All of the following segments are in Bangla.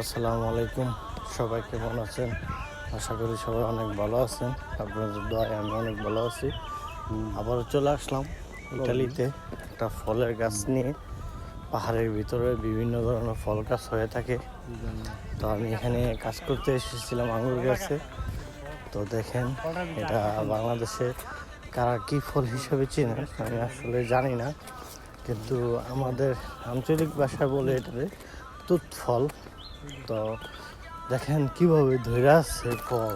আসসালামু আলাইকুম। সবাই কেমন আছেন? আশা করি সবাই অনেক ভালো আছেন। আপনাদের দোয়ায় আমি অনেক ভালো আছি। আবারও চলে আসলাম ইটালিতে। একটা ফলের গাছ নিয়ে। পাহাড়ের ভিতরে বিভিন্ন ধরনের ফল গাছ হয়ে থাকে। তো আমি এখানে কাজ করতে এসেছিলাম আঙুর গাছে। তো দেখেন এটা বাংলাদেশে কারা কী ফল হিসেবে চেনে আমি আসলে জানি না। কিন্তু আমাদের আঞ্চলিক ভাষা বলে এটাতে তুত ফল তো দেখেন কীভাবে ধরে আসছে ফল।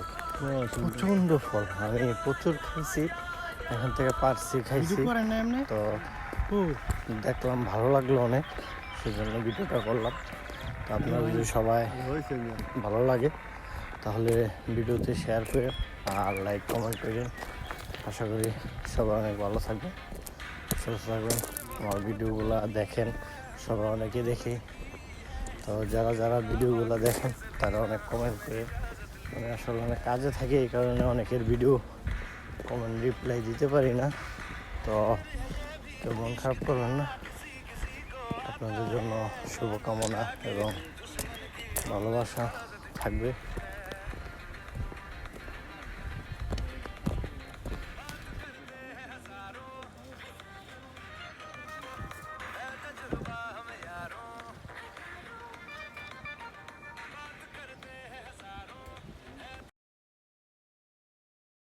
প্রচণ্ড ফল আমি প্রচুর খাইছি এখান থেকে পারছি খাইছি। তো দেখলাম ভালো লাগল অনেক সেজন্য ভিডিওটা করলাম। তো আপনারা যদি সবাই ভালো লাগে তাহলে ভিডিওতে শেয়ার করে আর লাইক কমেন্ট করেন আশা করি সবাই অনেক ভালো থাকবে সুস্থ থাকবেন। আমার ভিডিওগুলো দেখেন সবাই অনেকে দেখে। তো যারা যারা ভিডিওগুলো দেখেন, তারা অনেক কমেন্ট করে মানে আসলে অনেক কাজে থাকে, এই কারণে অনেকের ভিডিও কমেন্ট রিপ্লাই দিতে পারি না। তো কেউ মন খারাপ করবেন না। আপনাদের জন্য শুভকামনা এবং ভালোবাসা থাকবে।